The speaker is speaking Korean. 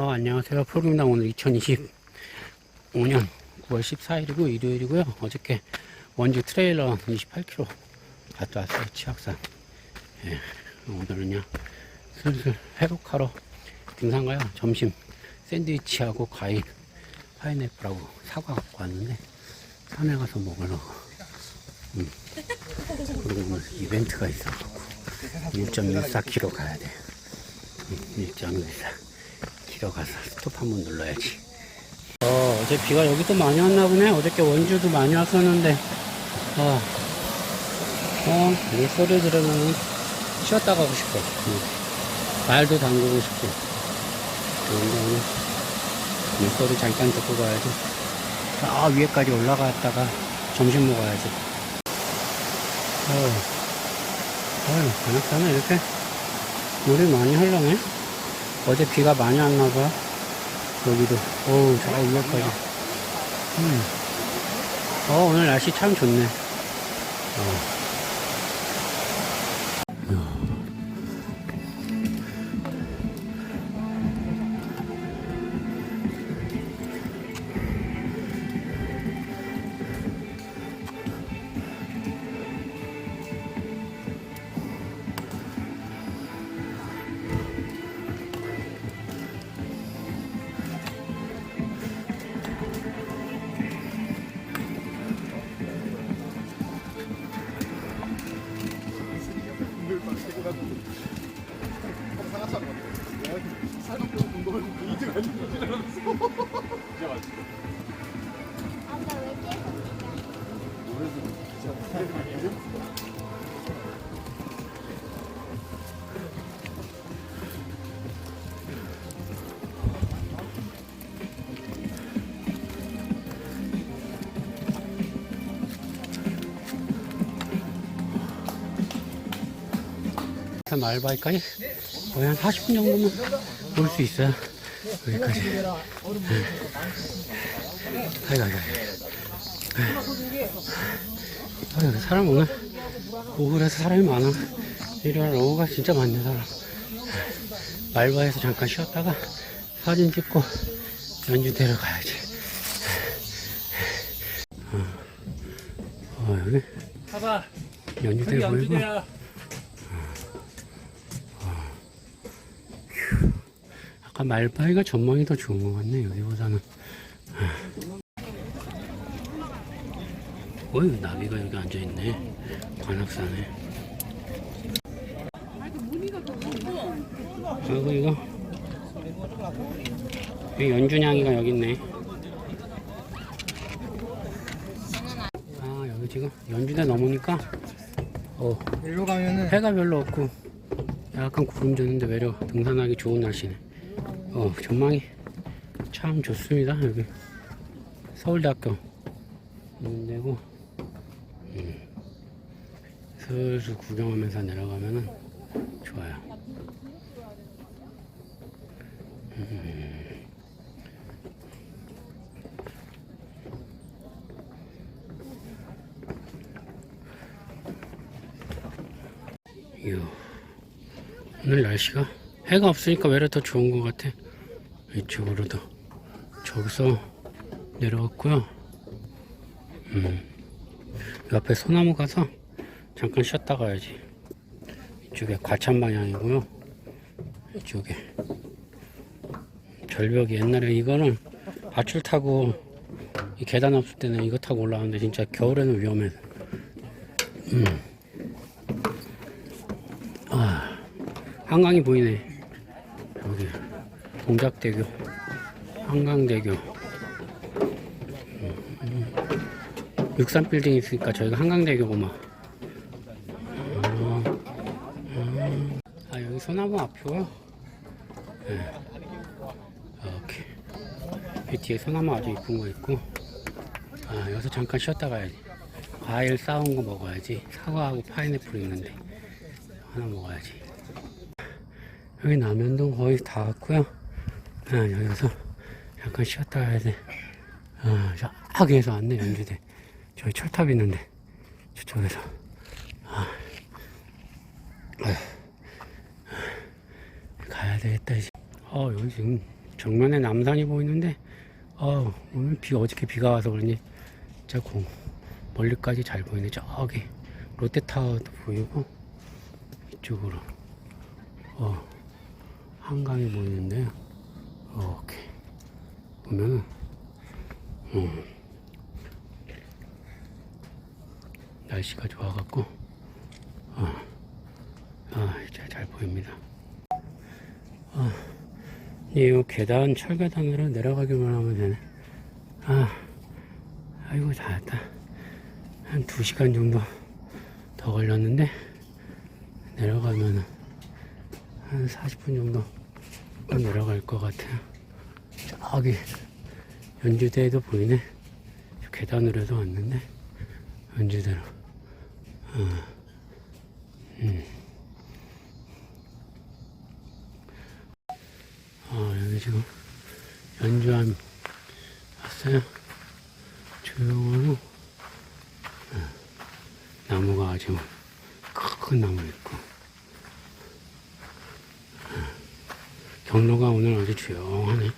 어, 안녕하세요. 프로그램당 오늘 2025년 9월 14일이고 일요일이고요. 어저께 원주 트레일러 28km 갔다 왔어요. 치악산. 예, 오늘은요. 슬슬 회복하러 등산 가요. 점심 샌드위치하고 과일, 파인애플하고 사과 갖고 왔는데 산에 가서 먹으려고. 음. 그리고 오늘 이벤트가 있어갖고 1.14km 가야 돼. 1.14. 길어 가서 스톱 한번 눌러야지. 어, 어제 비가 여기도 많이 왔나 보네. 어저께 원주도 많이 왔었는데, 어, 어, 물소리 들으면 쉬었다 가고 싶어. 응. 발도 담그고 싶고. 그런데 오늘 물소리 잠깐 듣고 가야지. 아, 위에까지 올라갔다가 점심 먹어야지. 어, 어휴, 관악산에 이렇게 물이 많이 흘러네. 어제 비가 많이 왔나봐. 여기도. 어우, 저 위에까지. 음. 어, 오늘 날씨 참 좋네. 어. 말바위까지 거의 한 40분 정도면 올 수 있어요. 여기까지. 네. 아이고, 아이고, 아이고. 아이고, 사람 오늘 오후라서 사람이 많아. 일요일 오후가 진짜 많네, 사람. 말바에서 잠깐 쉬었다가 사진 찍고 연주대로 가야지. 어, 어 여기 봐봐. 연주대 그게 보이고. 연주대야. 아까 말바위가 전망이 더 좋은 것 같네 여기보다는 어이 나비가 여기 앉아있네. 관악산에. 그리고 이거. 여기 연준양이가 여기 있네. 아 여기 지금 연주대 넘으니까 어 일로 가면은 해가 별로 없고 약간 구름 졌는데 외려 등산하기 좋은 날씨네. 어 전망이 참 좋습니다 여기 서울대학교 있는 데고 음, 슬슬 구경하면서 내려가면은 좋아요. 음. 오늘 날씨가 해가 없으니까 외려 더 좋은 것 같아. 이쪽으로도. 저기서 내려왔고요. 음. 옆에 소나무 가서 잠깐 쉬었다 가야지. 이쪽에 과천 방향이고요. 이쪽에 절벽이 옛날에 이거는 밧줄 타고 이 계단 없을 때는 이거 타고 올라가는데 진짜 겨울에는 위험해. 음. 한강이 보이네. 여기 동작대교, 한강대교. 음, 음. 육산 빌딩 있으니까 저희가 한강대교구만. 어, 음. 아 여기 소나무 앞이고요. 네. 이렇게 이 뒤에 소나무 아주 이쁜 거 있고. 아 여기서 잠깐 쉬었다 가야지. 과일 싸운 거 먹어야지. 사과하고 파인애플 있는데 하나 먹어야지. 여기 남현동 거의 다 왔고요. 아, 여기서 잠깐 쉬었다 가야 돼. 아, 저기에서 왔네, 연주대. 저기 철탑 있는데, 저쪽에서. 아, 아휴. 가야 되겠다, 이제. 어, 여기 지금 정면에 남산이 보이는데 어, 오늘 비 어저께 비가 와서 그런지 진짜 공 멀리까지 잘 보이네 저기 롯데타워도 보이고 이쪽으로 어 한강이 보이는데요. 이렇게 보면은 음, 날씨가 좋아갖고 어, 아 진짜 잘 보입니다. 아, 이 계단 철계단으로 내려가기만 하면 되네. 아. 아이고 잘했다. 한 2시간 정도 더 걸렸는데 내려가면은 한 40분 정도 내려갈 것 같아요. 저기 연주대에도 보이네. 저 계단으로도 왔는데 연주대로. 어, 음. 어, 여기 지금 연주함 왔어요. 조용하고 어, 나무가 아주 큰 나무 있고 경로가 오늘 아주 조용하네